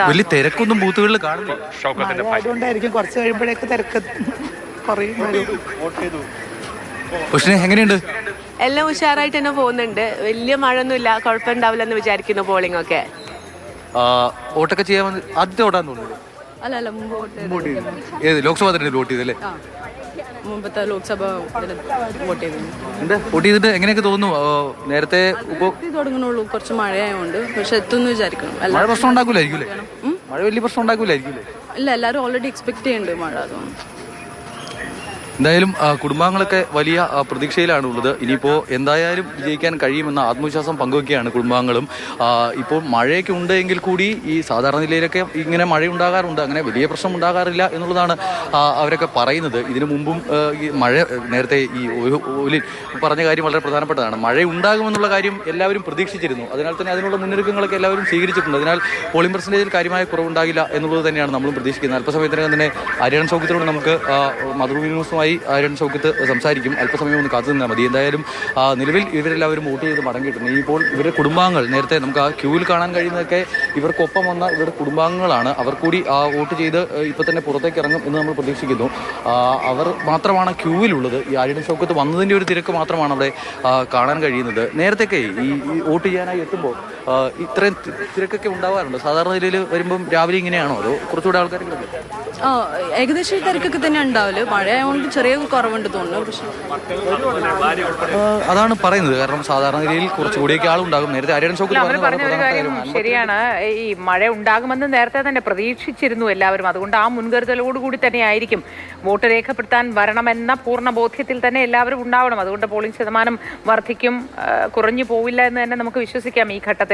വലിയ തിരക്കൊന്നും ബൂത്തുകളിൽ കാണുന്നില്ല. അതുകൊണ്ടായിരിക്കും കുറച്ച് കഴിയുമ്പോഴേക്ക് തിരക്ക് കുറയും. വരും പക്ഷേ എങ്ങനെയുണ്ട്? എല്ലാം ഉഷാറായിട്ട് തന്നെ പോകുന്നുണ്ട്. വലിയ മഴയൊന്നുമില്ല. കുഴപ്പമുണ്ടാവില്ല എന്ന് വിചാരിക്കുന്നു പോളിംഗ് ഒക്കെ. വോട്ടൊക്കെ ചെയ്യാൻ ആദ്യത്തെ ഓടാൻ തോന്നുന്നു. അല്ല അല്ല ഏത് ലോക്സഭാ തെരഞ്ഞെടുപ്പ് വോട്ട് ചെയ്തല്ലേ? മുമ്പത്തെ ലോക്സഭ വോട്ട് വോട്ട് ചെയ്തിട്ട് എങ്ങനെയൊക്കെ തോന്നുന്നു? നേരത്തെ തുടങ്ങണുള്ളൂ കുറച്ച് മഴയായതുകൊണ്ട് പക്ഷെ എത്തുമെന്ന് വിചാരിക്കണം. മഴ പ്രശ്നം ഉണ്ടാക്കൂലായിരിക്കും അല്ലേ? മഴ വലിയ പ്രശ്നം ഉണ്ടാക്കൂലായിരിക്കും ഇല്ല എല്ലാവരും ഓൾറെഡി എക്സ്പെക്ട് ചെയ്യുന്നുണ്ട് മഴ അതുകൊണ്ട്. എന്തായാലും കുടുംബാംഗങ്ങളൊക്കെ വലിയ പ്രതീക്ഷയിലാണ് ഉള്ളത് ഇനിയിപ്പോൾ എന്തായാലും വിജയിക്കാൻ കഴിയുമെന്ന ആത്മവിശ്വാസം പങ്കുവയ്ക്കുകയാണ് കുടുംബാംഗങ്ങളും. ഇപ്പോൾ മഴയൊക്കെ ഉണ്ടെങ്കിൽ കൂടി ഈ സാധാരണ നിലയിലൊക്കെ ഇങ്ങനെ മഴ ഉണ്ടാകാറുണ്ട് അങ്ങനെ വലിയ പ്രശ്നം ഉണ്ടാകാറില്ല എന്നുള്ളതാണ് അവരൊക്കെ പറയുന്നത്. ഇതിനു മുമ്പും ഈ മഴ നേരത്തെ ഈ ഒരു പറഞ്ഞ കാര്യം വളരെ പ്രധാനപ്പെട്ടതാണ്. മഴ ഉണ്ടാകുമെന്നുള്ള കാര്യം എല്ലാവരും പ്രതീക്ഷിച്ചിരുന്നു. അതിനാൽ തന്നെ അതിനുള്ള മുന്നൊരുക്കങ്ങളൊക്കെ എല്ലാവരും സ്വീകരിച്ചിട്ടുണ്ട്. അതിനാൽ പോളിംഗ് പെർസെന്റേജിൽ കാര്യമായ കുറവുണ്ടാകില്ല എന്നുള്ളത് തന്നെയാണ് നമ്മളും പ്രതീക്ഷിക്കുന്നത്. അല്പസമയത്തിനകം തന്നെ ആര്യൻ സൗഖ്യത്തിലൂടെ നമുക്ക് മധുഭൂമി മാതൃഭൂമി ന്യൂസുമായി ആര്യൻ സൗഖ്യത്ത് സംസാരിക്കും. അല്പസമയം ഒന്ന് കാത്തു നിന്നാൽ മതി. എന്തായാലും നിലവിൽ ഇവരെല്ലാവരും വോട്ട് ചെയ്ത് മടങ്ങിയിട്ടുണ്ട്. ഇപ്പോൾ ഇവരുടെ കുടുംബാംഗങ്ങൾ നേരത്തെ നമുക്ക് ആ ക്യൂവിൽ കാണാൻ കഴിയുന്നതൊക്കെ ഇവർക്കൊപ്പം വന്ന ഇവരുടെ കുടുംബാംഗങ്ങളാണ്. അവർ കൂടി ആ വോട്ട് ചെയ്ത് ഇപ്പോൾ തന്നെ പുറത്തേക്ക് ഇറങ്ങും എന്ന് നമ്മൾ പ്രതീക്ഷിക്കുന്നു. അവർ മാത്രമാണ് ക്യൂവിലുള്ളത്. ഈ ആര്യൻ ഷോക്കത്ത് വന്നതിന്റെ ഒരു തിരക്ക് മാത്രമാണ് അവിടെ കാണാൻ കഴിയുന്നത്. നേരത്തെയൊക്കെ ഈ വോട്ട് ചെയ്യാനായി എത്തുമ്പോൾ ഇത്രയും തിരക്കൊക്കെ ഉണ്ടാവാറുണ്ട്? സാധാരണ നിലയിൽ വരുമ്പം രാവിലെ ഇങ്ങനെയാണോ? അതോ കുറച്ചുകൂടെ ആൾക്കാർ ആ ഏകദേശം ഈ തിരക്കൊക്കെ തന്നെ ഉണ്ടാവൽ. മഴയായതുകൊണ്ട് ചെറിയ കുറവുണ്ട് തോന്നുന്നു പക്ഷെ അതാണ് പറയുന്നത്. കാരണം സാധാരണ നിലയിൽ കുറച്ചുകൂടിയൊക്കെ ആളുണ്ടാകും. നേരത്തെ ഒരു കാര്യം ശരിയാണ്. ഈ മഴ ഉണ്ടാകുമെന്ന് നേരത്തെ തന്നെ പ്രതീക്ഷിച്ചിരുന്നു എല്ലാവരും. അതുകൊണ്ട് ആ മുൻകരുതലോടുകൂടി തന്നെ ആയിരിക്കും വോട്ട് രേഖപ്പെടുത്താൻ വരണമെന്ന പൂർണ ബോധ്യത്തിൽ തന്നെ എല്ലാവരും ഉണ്ടാവണം. അതുകൊണ്ട് പോളിംഗ് ശതമാനം വർദ്ധിക്കും കുറഞ്ഞു പോവില്ല എന്ന് തന്നെ നമുക്ക് വിശ്വസിക്കാം ഈ ഘട്ടത്തിൽ.